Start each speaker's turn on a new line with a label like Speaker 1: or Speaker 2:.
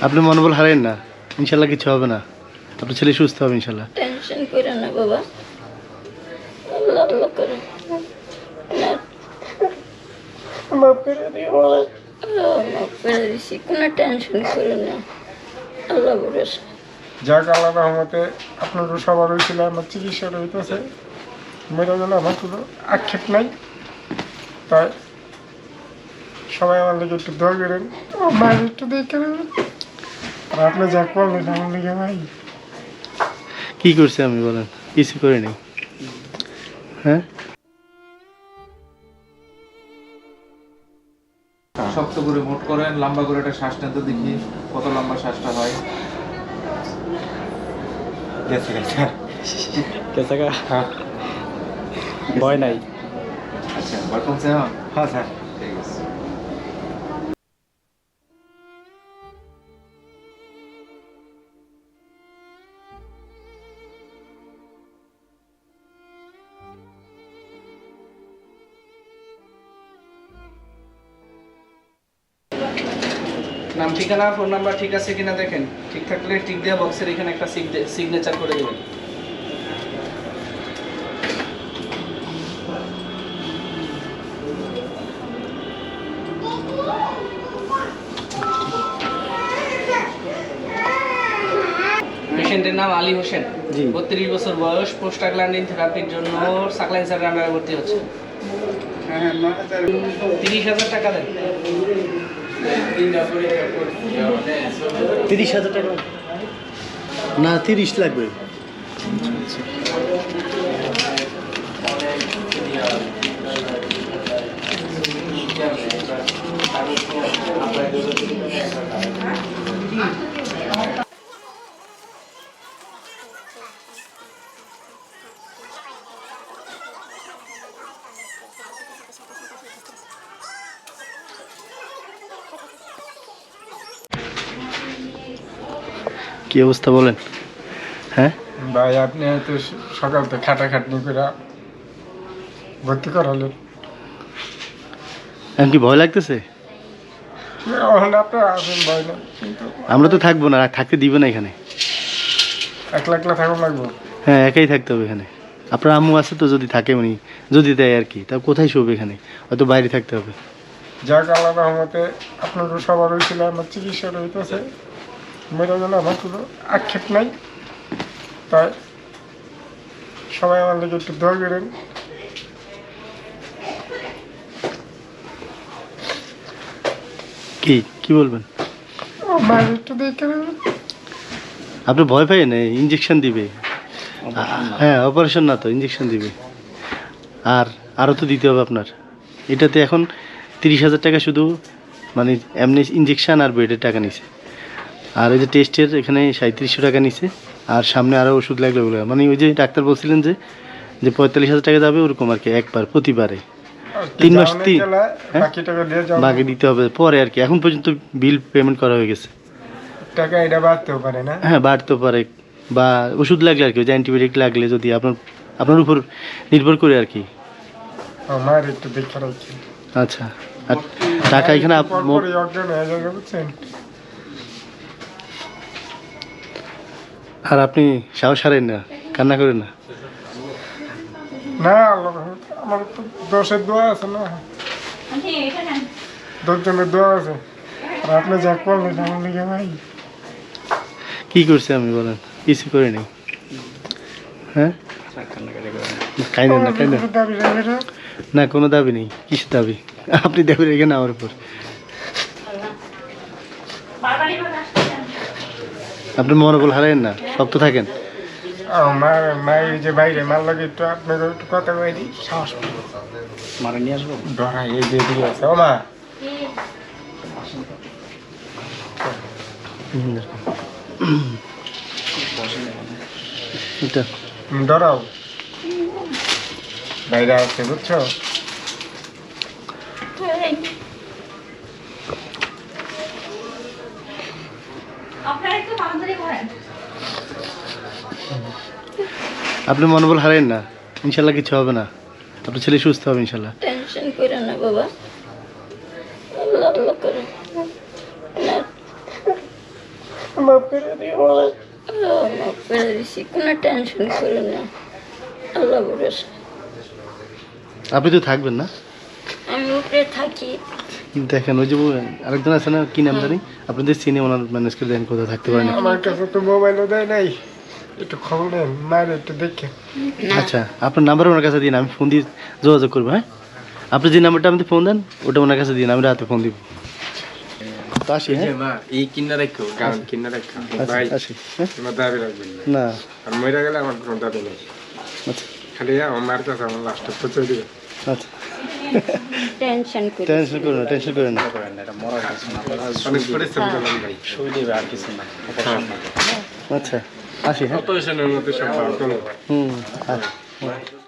Speaker 1: আপনি মনোবল হারেন না। ইনশাল্লাহ কিছু হবে না। আপনার ছেলে সুস্থ হবে ইনশাল্লাহ।
Speaker 2: টেনশন করে না বাবা। আল্লাহ আল্লাহ করে না
Speaker 3: মাফ করে দিও আমার
Speaker 2: মাফ করে দিছি কোনো টেনশন করে না। আল্লাহ ভরসা।
Speaker 3: যাক আল্লাহ রহমতে আপনারও সবার হয়েছিল আমার চিকিৎসা রইতেছে। মেরে গেলে আমার কোনো আক্ষেপ নাই। তাই সবাই আমার একটু দোয়া করেন। একটু দেখে নেবেন। আর আপনি যা করলেন আমার লিগে ভাই।
Speaker 1: কি করছি আমি বলেন? কিছু করে নাই। হ্যাঁ?
Speaker 4: শক্ত করে মোট করেন লম্বা করে একটা শ্বাসটা নেন তো দেখি কত লম্বা শ্বাসটা হয়।
Speaker 5: হ্যাঁ। ভয় নাই?
Speaker 4: আচ্ছা ভয় কমছে হ্যাঁ,
Speaker 5: হ্যাঁ স্যার।
Speaker 4: ঠিক আছে।
Speaker 6: নাম ঠিকানা ফোন নাম্বার ঠিক আছে কিনা দেখেন। ঠিক থাকলে টিক দেওয়া বক্সের এখানে একটা সিগনেচার করে দেবেন। পেশেন্টের নাম আলী হোসেন। বত্রিশ বছর বয়স পোস্টাগ্ল্যান্ডিন থেরাপির জন্য সাকলাইন স্যারের আন্ডারে ভর্তি হচ্ছে। তিরিশ হাজার টাকা দেন।
Speaker 1: তিরিশ হাজার না তিরিশ লাগবে। কি অবস্থা বলেন? হ্যাঁ?
Speaker 3: ভাই আপনি হয়তো সকাল থেকে খাটাখাটনি করে ভর্তি করালেন।
Speaker 1: এখন কি ভয় লাগতেছে?
Speaker 3: আপনার
Speaker 1: আমরা তো থাকব না থাকতে দিবে না এখানে।
Speaker 3: একলা একলা লাগবো?
Speaker 1: হ্যাঁ একাই থাকতে হবে এখানে। আপনার আম্মু আছে তো যদি থাকে উনি যদি দেয় আর কি তা কোথায় শোবে এখানে? হয়তো বাইরে থাকতে হবে।
Speaker 3: যাক আল্লাহ রহমতে আপনারও সবার হয়েছিল আমার চিকিৎসা রইতেছে। মেরে গেলে আমার কোনো আক্ষেপ নাই। তাই সবাই আমার লেগে একটু দোয়া করেন।
Speaker 1: কি? কি বলবেন?
Speaker 3: ও একটু দেখে
Speaker 1: আপনি ভয় পাই না ইঞ্জেকশন দিবে? হ্যাঁ অপারেশন না তো ইঞ্জেকশন দিবে। আর আরও তো দিতে হবে আপনার। এটাতে এখন তিরিশ হাজার টাকা শুধু মানে এমনি ইঞ্জেকশন আর বেডের টাকা নিছে। আর ওই যে টেস্টের এখানে সাঁত্রিশশো টাকা নিছে আর সামনে আরও ওষুধ লাগবে ওগুলো মানে ওই যে ডাক্তার বলছিলেন যে যে পঁয়তাল্লিশ হাজার টাকা যাবে ওরকম আর কি একবার প্রতিবারে তিন মাস তিন- হ্যাঁ?
Speaker 3: বাকি
Speaker 1: দিতে হবে পরে আর কি এখন পর্যন্ত বিল পেমেন্ট করা হয়ে গেছে
Speaker 3: টাকা এটা বাড়তেও পারে না
Speaker 1: হ্যাঁ বাড়তে পারে বা ওষুধ লাগলে আর কি যে অ্যান্টিবায়োটিক লাগলে যদি আপনার আপনার উপর নির্ভর করে আর কি
Speaker 3: ও মায়ের একটু দেখে
Speaker 1: আচ্ছা আর টাকা এখানে আর আপনি সাহস হারেন না কান্না করেন না।
Speaker 3: না আমার তো দশের দোয়া আছে না। দশজনের দোয়া আছে। আর আপনি যা করলেন আমার লেগে ভাই
Speaker 1: কি করছে আমি বলেন? কিছু করে নেই। হ্যাঁ? কাইনেন না কাইনেন
Speaker 3: কোনো দাবি না
Speaker 1: না কোনো দাবি নেই কিছু দাবি। আপনি দাবি এখানে আমার উপর। আপনি মনোবল হারায়েন না শক্ত থাকেন।
Speaker 3: আমার মায়ের যে বাইরে মার লাগে একটু আপনাকে একটু কথা কয়ে দিই সাহস
Speaker 5: মারা নিয়ে আসব?
Speaker 3: ডরা এই যে দিকে আছে ও মা। ডরাও বাইরে আছে বুঝছ?
Speaker 1: আপনি মনোবল হারেন না। ইনশাল্লাহ কিছু হবে না। আপনার ছেলে সুস্থ হবে ইনশাল্লাহ।
Speaker 2: টেনশন করে না বাবা। আল্লাহ আল্লাহ করে
Speaker 3: মাফ করে দিও
Speaker 2: মাফ করে দিছি কোনো টেনশন করো না। আল্লাহ ভরসা।
Speaker 1: আপনি তো থাকবেন না।
Speaker 2: আমি উপরে থাকি।
Speaker 1: দেখেন ওই যে আরেকজন আছে না কি নাম জানি? আপনাদের সিনে ওনার ম্যানেজ করে দেখেন কোথাও থাকতে পারেন
Speaker 3: আমার কাছে তো মোবাইলও দেয় নাই। একটু খবর নেন মায়ের একটু দেখে।
Speaker 1: আচ্ছা আপনার নাম্বার ওনার কাছে দিন আমি ফোন দিয়ে যোগাযোগ করব হ্যাঁ? আপনি যে নাম্বারটা আমাদের ফোন দেন ওটা ওনার কাছে দিন আমি রাতে ফোন দিব। আসি হ্যাঁ?
Speaker 7: এই কিনা রাখো গান কিনা রাখো।
Speaker 1: আচ্ছা,
Speaker 7: ভাই
Speaker 1: আসি হ্যাঁ?
Speaker 7: তোমার দাবি রাখবেন না।
Speaker 1: না।
Speaker 7: আর মরে গেলে আমার কোনো দাবি নেই।
Speaker 1: আচ্ছা।
Speaker 7: খালি আমার কাছে আমার লাস্টে পৌঁছে দিবে
Speaker 1: আচ্ছা।
Speaker 2: টেনশন করি
Speaker 1: টেনশন করুন না। টেনশন করো না
Speaker 5: এটা মরার কিছু না।
Speaker 7: অনেক পরিশ্রম করলাম ভাই
Speaker 5: সুই দেবে আর কিছু না
Speaker 1: আচ্ছা আসি হ্যাঁ। হুম আচ্ছা